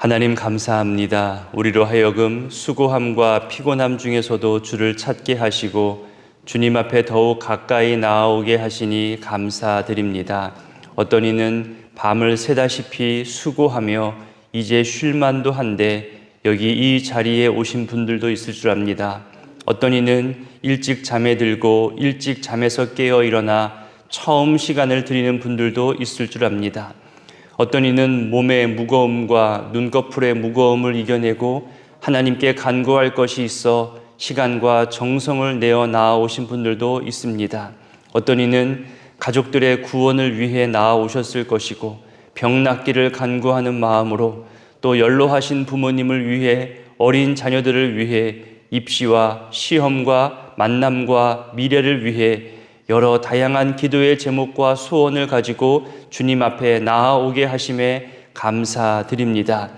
하나님 감사합니다. 우리로 하여금 수고함과 피곤함 중에서도 주를 찾게 하시고 주님 앞에 더욱 가까이 나아오게 하시니 감사드립니다. 어떤 이는 밤을 새다시피 수고하며 이제 쉴만도 한데 여기 이 자리에 오신 분들도 있을 줄 압니다. 어떤 이는 일찍 잠에 들고 일찍 잠에서 깨어 일어나 처음 시간을 드리는 분들도 있을 줄 압니다. 어떤 이는 몸의 무거움과 눈꺼풀의 무거움을 이겨내고 하나님께 간구할 것이 있어 시간과 정성을 내어 나아오신 분들도 있습니다. 어떤 이는 가족들의 구원을 위해 나아오셨을 것이고 병 낫기를 간구하는 마음으로 또 연로하신 부모님을 위해 어린 자녀들을 위해 입시와 시험과 만남과 미래를 위해 여러 다양한 기도의 제목과 소원을 가지고 주님 앞에 나아오게 하심에 감사드립니다.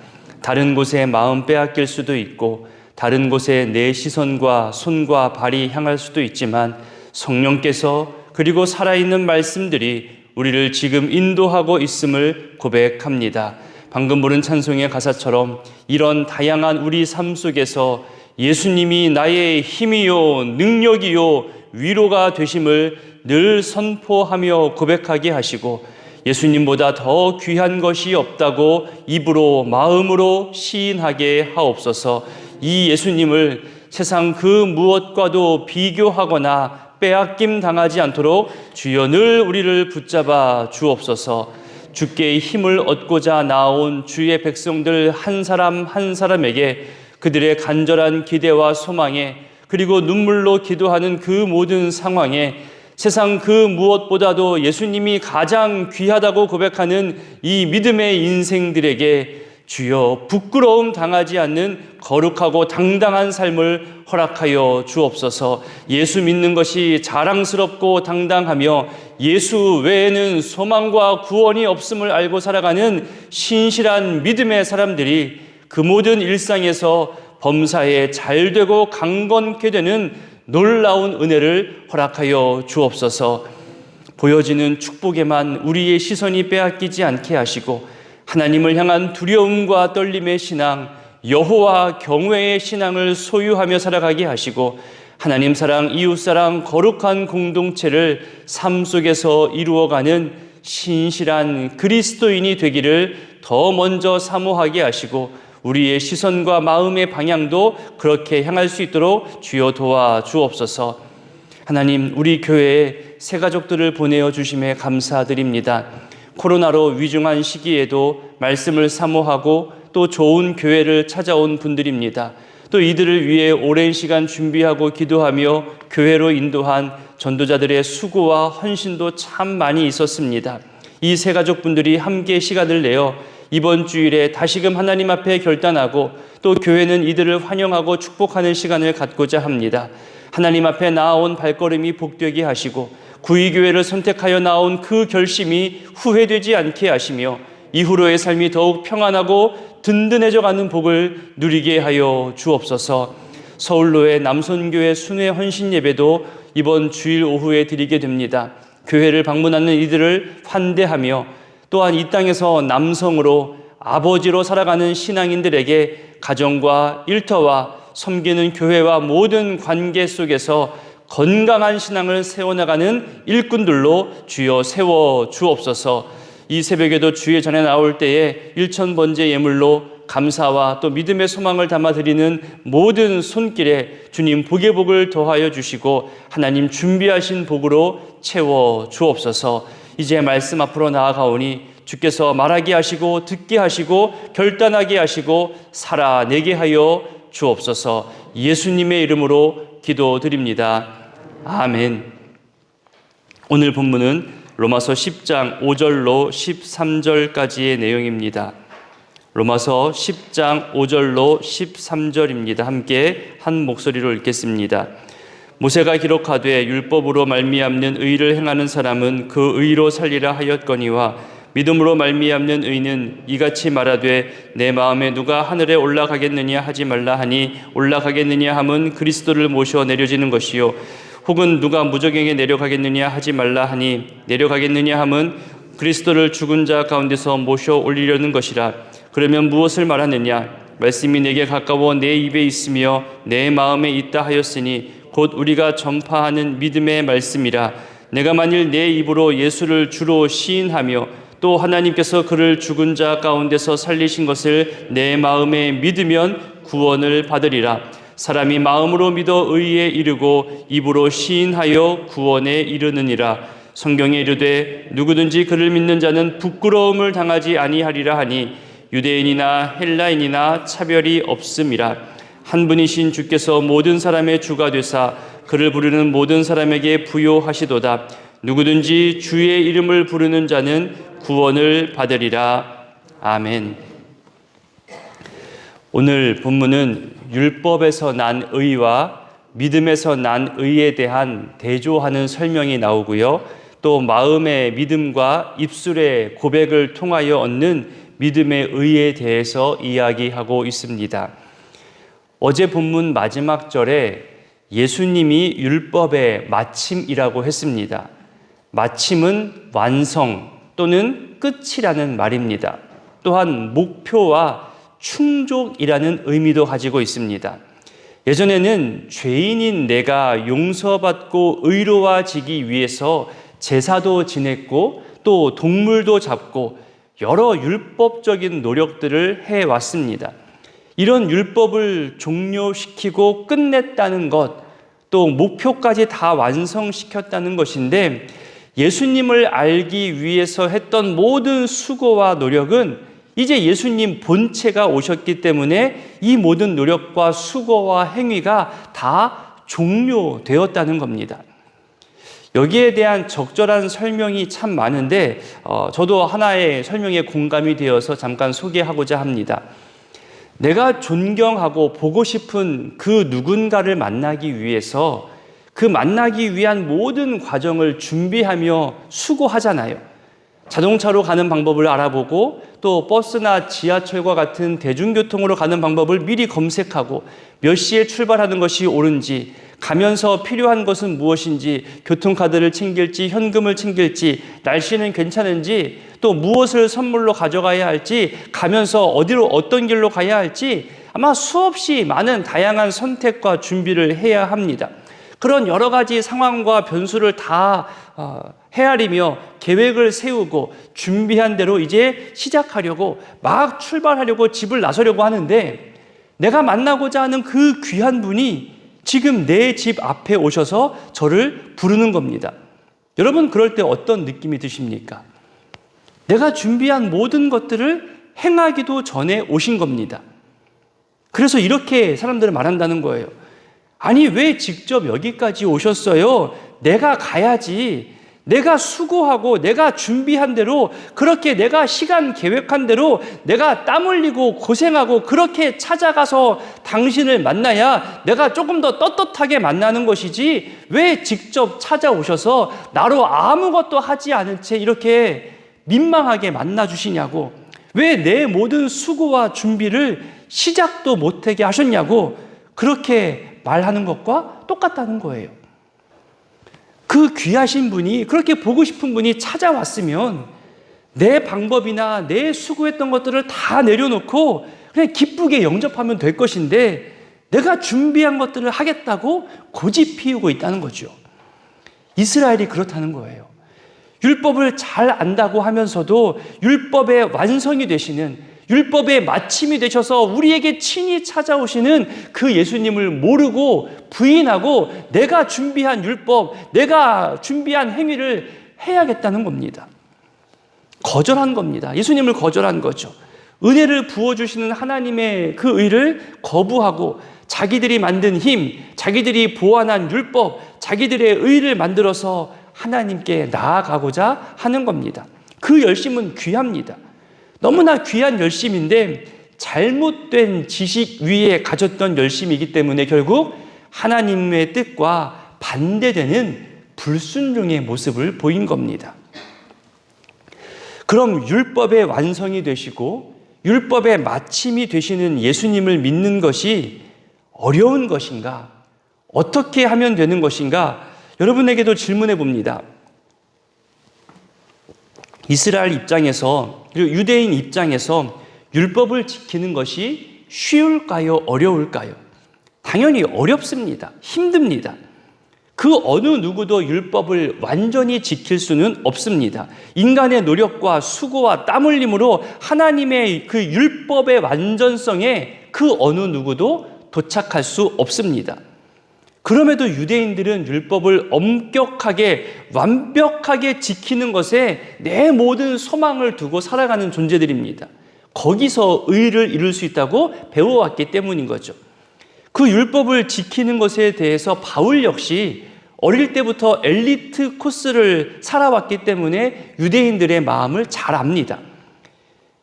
다른 곳에 마음 빼앗길 수도 있고 다른 곳에 내 시선과 손과 발이 향할 수도 있지만 성령께서 그리고 살아있는 말씀들이 우리를 지금 인도하고 있음을 고백합니다. 방금 부른 찬송의 가사처럼 이런 다양한 우리 삶 속에서 예수님이 나의 힘이요, 능력이요, 위로가 되심을 늘 선포하며 고백하게 하시고 예수님보다 더 귀한 것이 없다고 입으로 마음으로 시인하게 하옵소서. 이 예수님을 세상 그 무엇과도 비교하거나 빼앗김 당하지 않도록 주여 늘 우리를 붙잡아 주옵소서. 주께 힘을 얻고자 나온 주의 백성들 한 사람 한 사람에게 그들의 간절한 기대와 소망에 그리고 눈물로 기도하는 그 모든 상황에 세상 그 무엇보다도 예수님이 가장 귀하다고 고백하는 이 믿음의 인생들에게 주여 부끄러움 당하지 않는 거룩하고 당당한 삶을 허락하여 주옵소서. 예수 믿는 것이 자랑스럽고 당당하며 예수 외에는 소망과 구원이 없음을 알고 살아가는 신실한 믿음의 사람들이 그 모든 일상에서 범사에 잘 되고 강건케 되는 놀라운 은혜를 허락하여 주옵소서. 보여지는 축복에만 우리의 시선이 빼앗기지 않게 하시고 하나님을 향한 두려움과 떨림의 신앙, 여호와 경외의 신앙을 소유하며 살아가게 하시고 하나님 사랑, 이웃 사랑, 거룩한 공동체를 삶 속에서 이루어가는 신실한 그리스도인이 되기를 더 먼저 사모하게 하시고 우리의 시선과 마음의 방향도 그렇게 향할 수 있도록 주여 도와 주옵소서. 하나님, 우리 교회에 새 가족들을 보내어 주심에 감사드립니다. 코로나로 위중한 시기에도 말씀을 사모하고 또 좋은 교회를 찾아온 분들입니다. 또 이들을 위해 오랜 시간 준비하고 기도하며 교회로 인도한 전도자들의 수고와 헌신도 참 많이 있었습니다. 이 세 가족분들이 함께 시간을 내어 이번 주일에 다시금 하나님 앞에 결단하고 또 교회는 이들을 환영하고 축복하는 시간을 갖고자 합니다. 하나님 앞에 나아온 발걸음이 복되게 하시고 구의교회를 선택하여 나온 그 결심이 후회되지 않게 하시며 이후로의 삶이 더욱 평안하고 든든해져 가는 복을 누리게 하여 주옵소서. 서울로의 남손교회 순회 헌신 예배도 이번 주일 오후에 드리게 됩니다. 교회를 방문하는 이들을 환대하며 또한 이 땅에서 남성으로 아버지로 살아가는 신앙인들에게 가정과 일터와 섬기는 교회와 모든 관계 속에서 건강한 신앙을 세워나가는 일꾼들로 주여 세워 주옵소서. 이 새벽에도 주의 전에 나올 때에 일천 번째 예물로 감사와 또 믿음의 소망을 담아 드리는 모든 손길에 주님 복의 복을 더하여 주시고 하나님 준비하신 복으로 채워 주옵소서 이제 말씀 앞으로 나아가오니 주께서 말하게 하시고 듣게 하시고 결단하게 하시고 살아내게 하여 주옵소서 예수님의 이름으로 기도드립니다. 아멘. 오늘 본문은 로마서 10장 5절로 13절까지의 내용입니다. 로마서 10장 5절로 13절입니다. 함께 한 목소리로 읽겠습니다. 모세가 기록하되 율법으로 말미암는 의를 행하는 사람은 그 의로 살리라 하였거니와 믿음으로 말미암는 의는 이같이 말하되 내 마음에 누가 하늘에 올라가겠느냐 하지 말라 하니 올라가겠느냐 함은 그리스도를 모셔 내려지는 것이요 혹은 누가 무적에게 내려가겠느냐 하지 말라 하니 내려가겠느냐 함은 그리스도를 죽은 자 가운데서 모셔 올리려는 것이라 그러면 무엇을 말하느냐? 말씀이 내게 가까워 내 입에 있으며 내 마음에 있다 하였으니 곧 우리가 전파하는 믿음의 말씀이라. 내가 만일 내 입으로 예수를 주로 시인하며 또 하나님께서 그를 죽은 자 가운데서 살리신 것을 내 마음에 믿으면 구원을 받으리라. 사람이 마음으로 믿어 의에 이르고 입으로 시인하여 구원에 이르느니라. 성경에 이르되 누구든지 그를 믿는 자는 부끄러움을 당하지 아니하리라 하니 유대인이나 헬라인이나 차별이 없음이라. 한 분이신 주께서 모든 사람의 주가 되사 그를 부르는 모든 사람에게 부요하시도다. 누구든지 주의 이름을 부르는 자는 구원을 받으리라. 아멘. 오늘 본문은 율법에서 난 의와 믿음에서 난 의에 대한 대조하는 설명이 나오고요. 또 마음의 믿음과 입술의 고백을 통하여 얻는 믿음의 의에 대해서 이야기하고 있습니다. 어제 본문 마지막 절에 예수님이 율법의 마침이라고 했습니다. 마침은 완성 또는 끝이라는 말입니다. 또한 목표와 충족이라는 의미도 가지고 있습니다. 예전에는 죄인인 내가 용서받고 의로워지기 위해서 제사도 지냈고 또 동물도 잡고 여러 율법적인 노력들을 해 왔습니다. 이런 율법을 종료시키고 끝냈다는 것, 또 목표까지 다 완성시켰다는 것인데 예수님을 알기 위해서 했던 모든 수고와 노력은 이제 예수님 본체가 오셨기 때문에 이 모든 노력과 수고와 행위가 다 종료되었다는 겁니다. 여기에 대한 적절한 설명이 참 많은데 어, 저도 하나의 설명에 공감이 되어서 잠깐 소개하고자 합니다. 내가 존경하고 보고 싶은 그 누군가를 만나기 위해서 그 만나기 위한 모든 과정을 준비하며 수고하잖아요. 자동차로 가는 방법을 알아보고 또 버스나 지하철과 같은 대중교통으로 가는 방법을 미리 검색하고 몇 시에 출발하는 것이 옳은지 가면서 필요한 것은 무엇인지 교통카드를 챙길지 현금을 챙길지 날씨는 괜찮은지 또 무엇을 선물로 가져가야 할지 가면서 어디로 어떤 길로 가야 할지 아마 수없이 많은 다양한 선택과 준비를 해야 합니다. 그런 여러 가지 상황과 변수를 다 어, 헤아리며 계획을 세우고 준비한 대로 이제 시작하려고 막 출발하려고 집을 나서려고 하는데 내가 만나고자 하는 그 귀한 분이 지금 내 집 앞에 오셔서 저를 부르는 겁니다. 여러분 그럴 때 어떤 느낌이 드십니까? 내가 준비한 모든 것들을 행하기도 전에 오신 겁니다. 그래서 이렇게 사람들은 말한다는 거예요. 아니, 왜 직접 여기까지 오셨어요? 내가 가야지. 내가 수고하고 내가 준비한 대로 그렇게 내가 시간 계획한 대로 내가 땀 흘리고 고생하고 그렇게 찾아가서 당신을 만나야 내가 조금 더 떳떳하게 만나는 것이지 왜 직접 찾아오셔서 나로 아무것도 하지 않은 채 이렇게 민망하게 만나 주시냐고 왜 내 모든 수고와 준비를 시작도 못하게 하셨냐고 그렇게 말하는 것과 똑같다는 거예요. 그 귀하신 분이 그렇게 보고 싶은 분이 찾아왔으면 내 방법이나 내 수고했던 것들을 다 내려놓고 그냥 기쁘게 영접하면 될 것인데 내가 준비한 것들을 하겠다고 고집 피우고 있다는 거죠. 이스라엘이 그렇다는 거예요. 율법을 잘 안다고 하면서도 율법의 완성이 되시는 율법의 마침이 되셔서 우리에게 친히 찾아오시는 그 예수님을 모르고 부인하고 내가 준비한 율법, 내가 준비한 행위를 해야겠다는 겁니다. 거절한 겁니다. 예수님을 거절한 거죠. 은혜를 부어주시는 하나님의 그 의를 거부하고 자기들이 만든 힘, 자기들이 보완한 율법, 자기들의 의를 만들어서 하나님께 나아가고자 하는 겁니다. 그 열심은 귀합니다. 너무나 귀한 열심인데 잘못된 지식 위에 가졌던 열심이기 때문에 결국 하나님의 뜻과 반대되는 불순종의 모습을 보인 겁니다. 그럼 율법의 완성이 되시고 율법의 마침이 되시는 예수님을 믿는 것이 어려운 것인가? 어떻게 하면 되는 것인가? 여러분에게도 질문해 봅니다. 이스라엘 입장에서 그리고 유대인 입장에서 율법을 지키는 것이 쉬울까요? 어려울까요? 당연히 어렵습니다. 힘듭니다. 그 어느 누구도 율법을 완전히 지킬 수는 없습니다. 인간의 노력과 수고와 땀 흘림으로 하나님의 그 율법의 완전성에 그 어느 누구도 도착할 수 없습니다. 그럼에도 유대인들은 율법을 엄격하게 완벽하게 지키는 것에 내 모든 소망을 두고 살아가는 존재들입니다. 거기서 의를 이룰 수 있다고 배워왔기 때문인 거죠. 그 율법을 지키는 것에 대해서 바울 역시 어릴 때부터 엘리트 코스를 살아왔기 때문에 유대인들의 마음을 잘 압니다.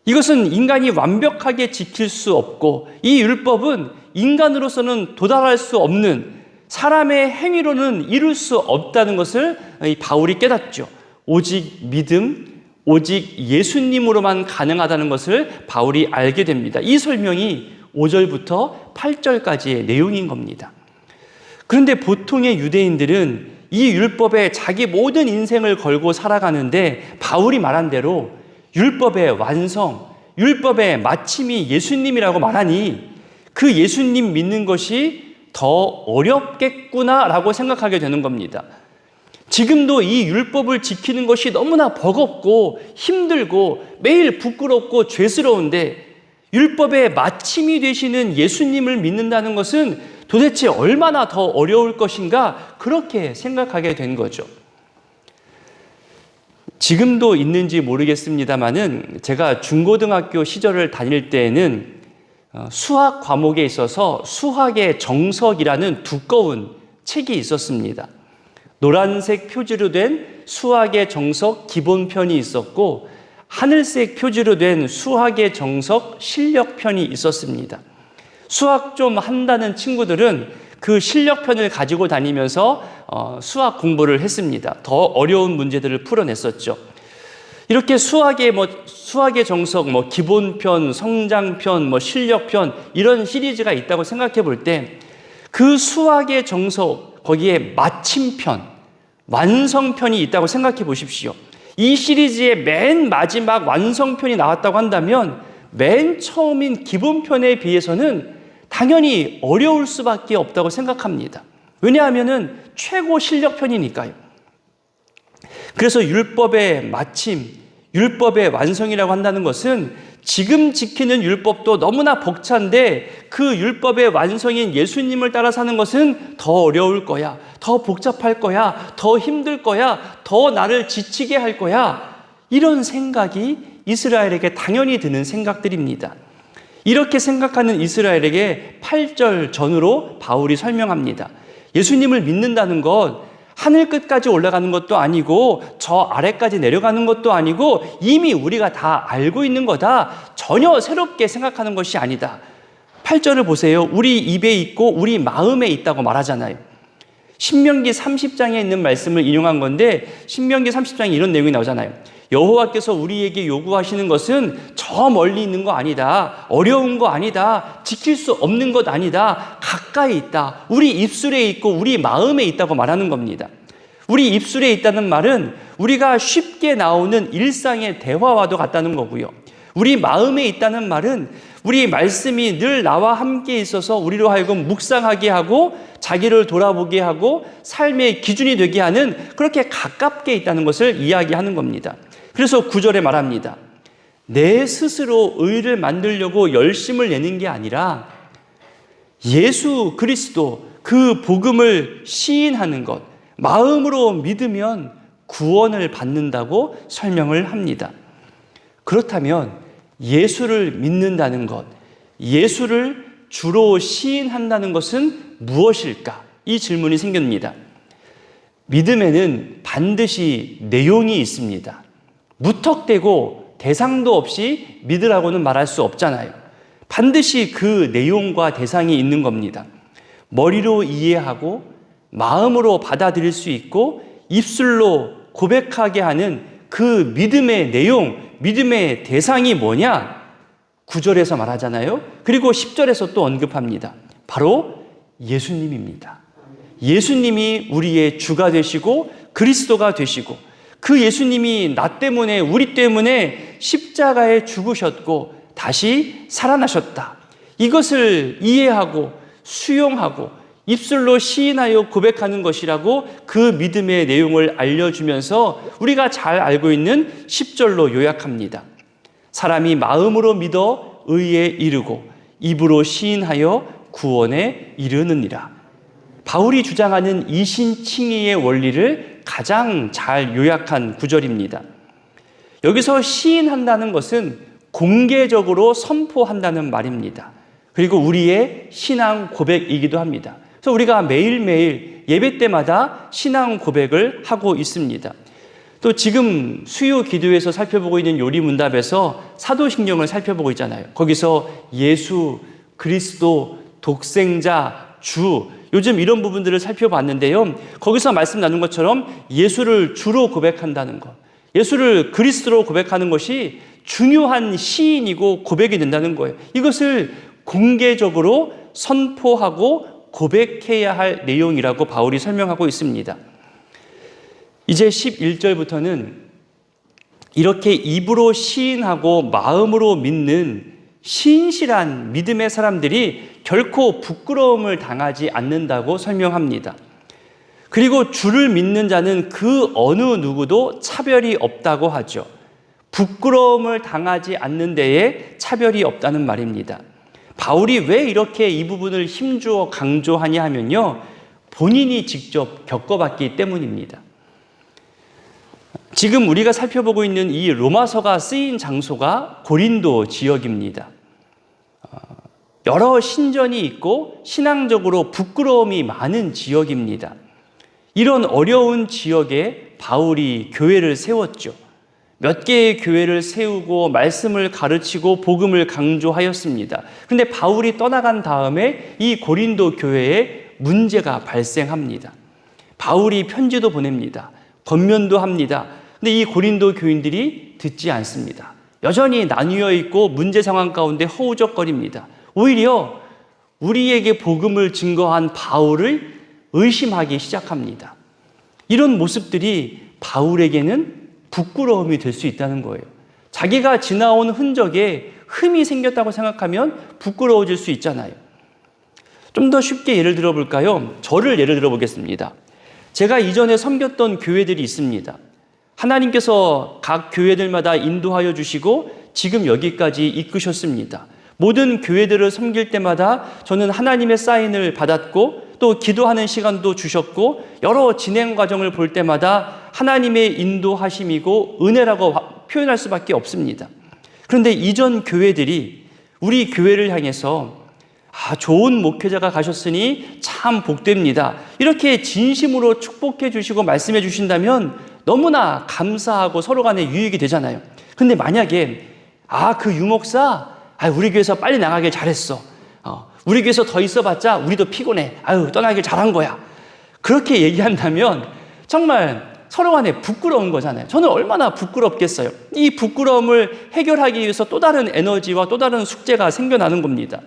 이것은 인간이 완벽하게 지킬 수 없고 이 율법은 인간으로서는 도달할 수 없는 사람의 행위로는 이룰 수 없다는 것을 바울이 깨닫죠. 오직 믿음, 오직 예수님으로만 가능하다는 것을 바울이 알게 됩니다. 이 설명이 5절부터 8절까지의 내용인 겁니다. 그런데 보통의 유대인들은 이 율법에 자기 모든 인생을 걸고 살아가는데 바울이 말한 대로 율법의 완성, 율법의 마침이 예수님이라고 말하니 그 예수님 믿는 것이 더 어렵겠구나라고 생각하게 되는 겁니다. 지금도 이 율법을 지키는 것이 너무나 버겁고 힘들고 매일 부끄럽고 죄스러운데 율법의 마침이 되시는 예수님을 믿는다는 것은 도대체 얼마나 더 어려울 것인가 그렇게 생각하게 된 거죠. 지금도 있는지 모르겠습니다만은 제가 중고등학교 시절을 다닐 때에는 어, 수학 과목에 있어서 수학의 정석이라는 두꺼운 책이 있었습니다. 노란색 표지로 된 수학의 정석 기본편이 있었고 하늘색 표지로 된 수학의 정석 실력편이 있었습니다. 수학 좀 한다는 친구들은 그 실력편을 가지고 다니면서 어, 수학 공부를 했습니다. 더 어려운 문제들을 풀어냈었죠. 이렇게 수학의 뭐 수학의 정석, 뭐 기본편, 성장편, 뭐 실력편 이런 시리즈가 있다고 생각해 볼 때 그 수학의 정석 거기에 마침편, 완성편이 있다고 생각해 보십시오. 이 시리즈의 맨 마지막 완성편이 나왔다고 한다면 맨 처음인 기본편에 비해서는 당연히 어려울 수밖에 없다고 생각합니다. 왜냐하면은 최고 실력편이니까요. 그래서 율법의 마침, 율법의 완성이라고 한다는 것은 지금 지키는 율법도 너무나 벅찬데 그 율법의 완성인 예수님을 따라 사는 것은 더 어려울 거야. 더 복잡할 거야. 더 힘들 거야. 더 나를 지치게 할 거야. 이런 생각이 이스라엘에게 당연히 드는 생각들입니다. 이렇게 생각하는 이스라엘에게 8절 전으로 바울이 설명합니다. 예수님을 믿는다는 것 하늘 끝까지 올라가는 것도 아니고 저 아래까지 내려가는 것도 아니고 이미 우리가 다 알고 있는 거다. 전혀 새롭게 생각하는 것이 아니다. 8절을 보세요. 우리 입에 있고 우리 마음에 있다고 말하잖아요. 신명기 30장에 있는 말씀을 인용한 건데 신명기 30장에 이런 내용이 나오잖아요. 여호와께서 우리에게 요구하시는 것은 저 멀리 있는 거 아니다. 어려운 거 아니다. 지킬 수 없는 것 아니다. 가까이 있다. 우리 입술에 있고 우리 마음에 있다고 말하는 겁니다. 우리 입술에 있다는 말은 우리가 쉽게 나오는 일상의 대화와도 같다는 거고요. 우리 마음에 있다는 말은 우리 말씀이 늘 나와 함께 있어서 우리로 하여금 묵상하게 하고 자기를 돌아보게 하고 삶의 기준이 되게 하는 그렇게 가깝게 있다는 것을 이야기하는 겁니다. 그래서 구절에 말합니다. 내 스스로 의를 만들려고 열심을 내는 게 아니라 예수 그리스도 그 복음을 시인하는 것, 마음으로 믿으면 구원을 받는다고 설명을 합니다. 그렇다면 예수를 믿는다는 것, 예수를 주로 시인한다는 것은 무엇일까? 이 질문이 생깁니다. 믿음에는 반드시 내용이 있습니다. 무턱대고 대상도 없이 믿으라고는 말할 수 없잖아요. 반드시 그 내용과 대상이 있는 겁니다. 머리로 이해하고 마음으로 받아들일 수 있고 입술로 고백하게 하는 그 믿음의 내용, 믿음의 대상이 뭐냐? 9절에서 말하잖아요. 그리고 10절에서 또 언급합니다. 바로 예수님입니다. 예수님이 우리의 주가 되시고 그리스도가 되시고 그 예수님이 나 때문에 우리 때문에 십자가에 죽으셨고 다시 살아나셨다. 이것을 이해하고 수용하고 입술로 시인하여 고백하는 것이라고 그 믿음의 내용을 알려주면서 우리가 잘 알고 있는 10절로 요약합니다. 사람이 마음으로 믿어 의에 이르고 입으로 시인하여 구원에 이르느니라. 바울이 주장하는 이신칭의의 원리를 가장 잘 요약한 구절입니다. 여기서 시인한다는 것은 공개적으로 선포한다는 말입니다. 그리고 우리의 신앙 고백이기도 합니다. 그래서 우리가 매일매일 예배 때마다 신앙 고백을 하고 있습니다. 또 지금 수요 기도에서 살펴보고 있는 요리 문답에서 사도신경을 살펴보고 있잖아요. 거기서 예수, 그리스도, 독생자, 주, 요즘 이런 부분들을 살펴봤는데요. 거기서 말씀 나눈 것처럼 예수를 주로 고백한다는 것, 예수를 그리스도로 고백하는 것이 중요한 시인이고 고백이 된다는 거예요. 이것을 공개적으로 선포하고 고백해야 할 내용이라고 바울이 설명하고 있습니다. 이제 11절부터는 이렇게 입으로 시인하고 마음으로 믿는 신실한 믿음의 사람들이 결코 부끄러움을 당하지 않는다고 설명합니다. 그리고 주를 믿는 자는 그 어느 누구도 차별이 없다고 하죠. 부끄러움을 당하지 않는 데에 차별이 없다는 말입니다. 바울이 왜 이렇게 이 부분을 힘주어 강조하냐 하면요. 본인이 직접 겪어봤기 때문입니다. 지금 우리가 살펴보고 있는 이 로마서가 쓰인 장소가 고린도 지역입니다. 어, 여러 신전이 있고 신앙적으로 부끄러움이 많은 지역입니다. 이런 어려운 지역에 바울이 교회를 세웠죠. 몇 개의 교회를 세우고 말씀을 가르치고 복음을 강조하였습니다. 그런데 바울이 떠나간 다음에 이 고린도 교회에 문제가 발생합니다. 바울이 편지도 보냅니다. 권면도 합니다. 근데 이 고린도 교인들이 듣지 않습니다. 여전히 나뉘어 있고 문제 상황 가운데 허우적거립니다. 오히려 우리에게 복음을 증거한 바울을 의심하기 시작합니다. 이런 모습들이 바울에게는 부끄러움이 될 수 있다는 거예요. 자기가 지나온 흔적에 흠이 생겼다고 생각하면 부끄러워질 수 있잖아요. 좀 더 쉽게 예를 들어 볼까요? 저를 예를 들어 보겠습니다. 제가 이전에 섬겼던 교회들이 있습니다. 하나님께서 각 교회들마다 인도하여 주시고 지금 여기까지 이끄셨습니다. 모든 교회들을 섬길 때마다 저는 하나님의 사인을 받았고 또 기도하는 시간도 주셨고 여러 진행 과정을 볼 때마다 하나님의 인도하심이고 은혜라고 표현할 수밖에 없습니다. 그런데 이전 교회들이 우리 교회를 향해서 아, 좋은 목회자가 가셨으니 참 복됩니다. 이렇게 진심으로 축복해 주시고 말씀해 주신다면 너무나 감사하고 서로 간에 유익이 되잖아요. 근데 만약에 아, 그 유목사 아, 우리 교회에서 빨리 나가길 잘했어. 어, 우리 교회에서 더 있어봤자 우리도 피곤해. 아유, 떠나길 잘한 거야. 그렇게 얘기한다면 정말 서로 간에 부끄러운 거잖아요. 저는 얼마나 부끄럽겠어요. 이 부끄러움을 해결하기 위해서 또 다른 에너지와 또 다른 숙제가 생겨나는 겁니다.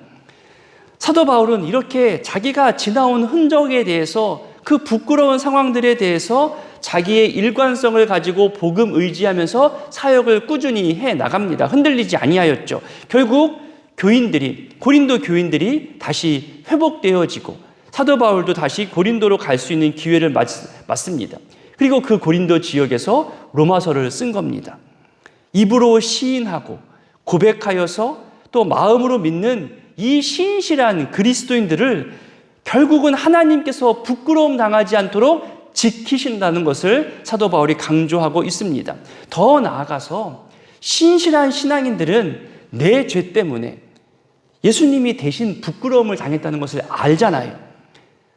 사도 바울은 이렇게 자기가 지나온 흔적에 대해서 그 부끄러운 상황들에 대해서 자기의 일관성을 가지고 복음 의지하면서 사역을 꾸준히 해 나갑니다. 흔들리지 아니하였죠. 결국 교인들이 고린도 교인들이 다시 회복되어지고 사도 바울도 다시 고린도로 갈 수 있는 기회를 맞, 맞습니다. 그리고 그 고린도 지역에서 로마서를 쓴 겁니다. 입으로 시인하고 고백하여서 또 마음으로 믿는 이 신실한 그리스도인들을 결국은 하나님께서 부끄러움 당하지 않도록 지키신다는 것을 사도 바울이 강조하고 있습니다. 더 나아가서 신실한 신앙인들은 내 죄 때문에 예수님이 대신 부끄러움을 당했다는 것을 알잖아요.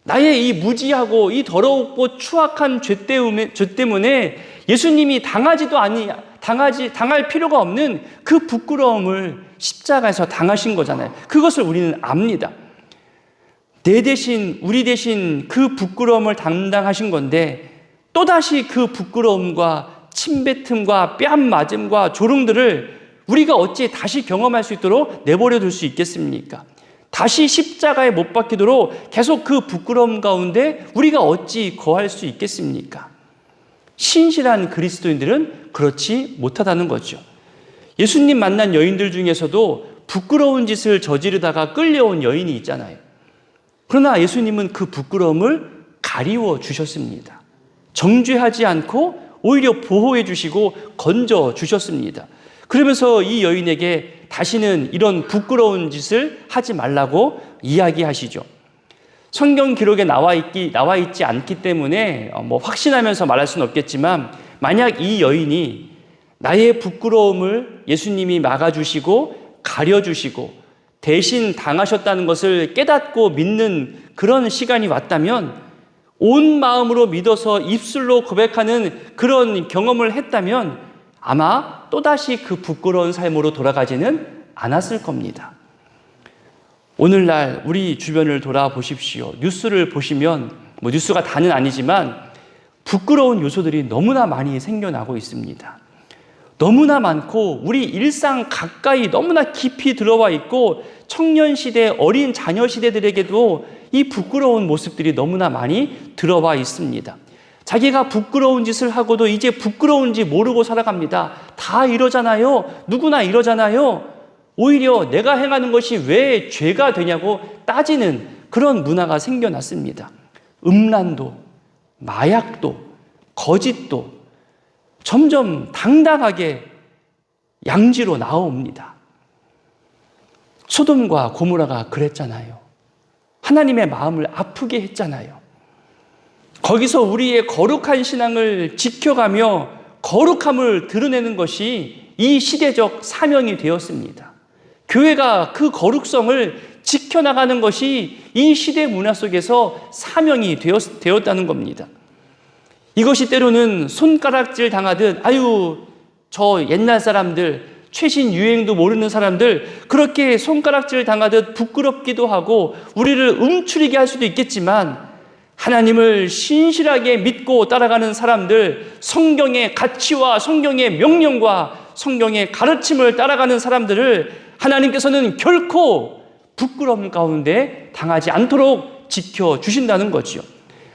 나의 이 무지하고 이 더럽고 추악한 죄 때문에, 죄 때문에 예수님이 당하지도 아니, 당하지, 당할 필요가 없는 그 부끄러움을 십자가에서 당하신 거잖아요. 그것을 우리는 압니다. 내 대신, 우리 대신 그 부끄러움을 담당하신 건데, 또다시 그 부끄러움과 침뱉음과 뺨 맞음과 조롱들을 우리가 어찌 다시 경험할 수 있도록 내버려 둘 수 있겠습니까? 다시 십자가에 못 박히도록 계속 그 부끄러움 가운데 우리가 어찌 거할 수 있겠습니까? 신실한 그리스도인들은 그렇지 못하다는 거죠. 예수님 만난 여인들 중에서도 부끄러운 짓을 저지르다가 끌려온 여인이 있잖아요. 그러나 예수님은 그 부끄러움을 가리워 주셨습니다. 정죄하지 않고 오히려 보호해 주시고 건져 주셨습니다. 그러면서 이 여인에게 다시는 이런 부끄러운 짓을 하지 말라고 이야기하시죠. 성경 기록에 나와 있기 나와 있지 않기 때문에 어, 뭐 확신하면서 말할 수는 없겠지만 만약 이 여인이 나의 부끄러움을 예수님이 막아주시고 가려주시고 대신 당하셨다는 것을 깨닫고 믿는 그런 시간이 왔다면 온 마음으로 믿어서 입술로 고백하는 그런 경험을 했다면 아마 또다시 그 부끄러운 삶으로 돌아가지는 않았을 겁니다. 오늘날 우리 주변을 돌아보십시오. 뉴스를 보시면 뭐 뉴스가 다는 아니지만 부끄러운 요소들이 너무나 많이 생겨나고 있습니다. 너무나 많고 우리 일상 가까이 너무나 깊이 들어와 있고 청년 시대, 어린 자녀 시대들에게도 이 부끄러운 모습들이 너무나 많이 들어와 있습니다. 자기가 부끄러운 짓을 하고도 이제 부끄러운지 모르고 살아갑니다. 다 이러잖아요. 누구나 이러잖아요. 오히려 내가 행하는 것이 왜 죄가 되냐고 따지는 그런 문화가 생겨났습니다. 음란도, 마약도, 거짓도 점점 당당하게 양지로 나옵니다. 소돔과 고모라가 그랬잖아요. 하나님의 마음을 아프게 했잖아요. 거기서 우리의 거룩한 신앙을 지켜가며 거룩함을 드러내는 것이 이 시대적 사명이 되었습니다. 교회가 그 거룩성을 지켜나가는 것이 이 시대 문화 속에서 사명이 되었, 되었다는 겁니다. 이것이 때로는 손가락질 당하듯, 아유, 저 옛날 사람들, 최신 유행도 모르는 사람들, 그렇게 손가락질 당하듯 부끄럽기도 하고, 우리를 움츠리게 할 수도 있겠지만, 하나님을 신실하게 믿고 따라가는 사람들, 성경의 가치와 성경의 명령과 성경의 가르침을 따라가는 사람들을 하나님께서는 결코 부끄러움 가운데 당하지 않도록 지켜주신다는 거지요.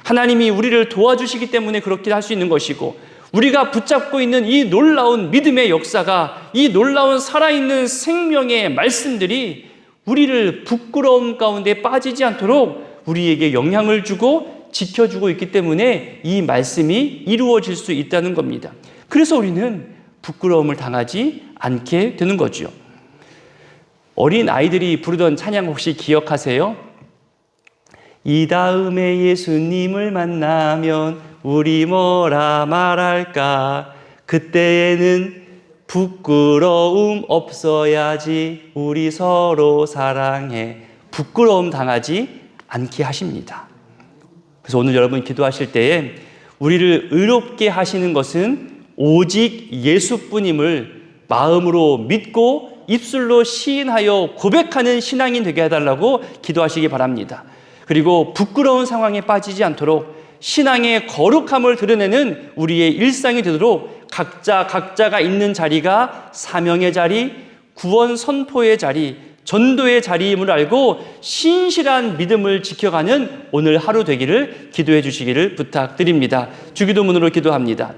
하나님이 우리를 도와주시기 때문에 그렇게 할 수 있는 것이고, 우리가 붙잡고 있는 이 놀라운 믿음의 역사가, 이 놀라운 살아있는 생명의 말씀들이 우리를 부끄러움 가운데 빠지지 않도록 우리에게 영향을 주고 지켜주고 있기 때문에 이 말씀이 이루어질 수 있다는 겁니다. 그래서 우리는 부끄러움을 당하지 않게 되는 거죠. 어린 아이들이 부르던 찬양 혹시 기억하세요? 이 다음에 예수님을 만나면 우리 뭐라 말할까? 그때에는 부끄러움 없어야지 우리 서로 사랑해. 부끄러움 당하지 않게 하십니다. 그래서 오늘 여러분 기도하실 때에 우리를 의롭게 하시는 것은 오직 예수뿐임을 마음으로 믿고 입술로 시인하여 고백하는 신앙이 되게 해달라고 기도하시기 바랍니다. 그리고 부끄러운 상황에 빠지지 않도록 신앙의 거룩함을 드러내는 우리의 일상이 되도록 각자 각자가 있는 자리가 사명의 자리, 구원 선포의 자리, 전도의 자리임을 알고 신실한 믿음을 지켜가는 오늘 하루 되기를 기도해 주시기를 부탁드립니다. 주기도문으로 기도합니다.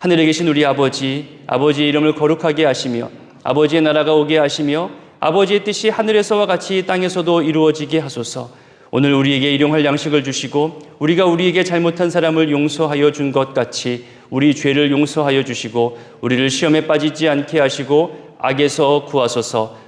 하늘에 계신 우리 아버지, 아버지 이름을 거룩하게 하시며 아버지의 나라가 오게 하시며 아버지의 뜻이 하늘에서와 같이 땅에서도 이루어지게 하소서. 오늘 우리에게 일용할 양식을 주시고 우리가 우리에게 잘못한 사람을 용서하여 준 것 같이 우리 죄를 용서하여 주시고 우리를 시험에 빠지지 않게 하시고 악에서 구하소서.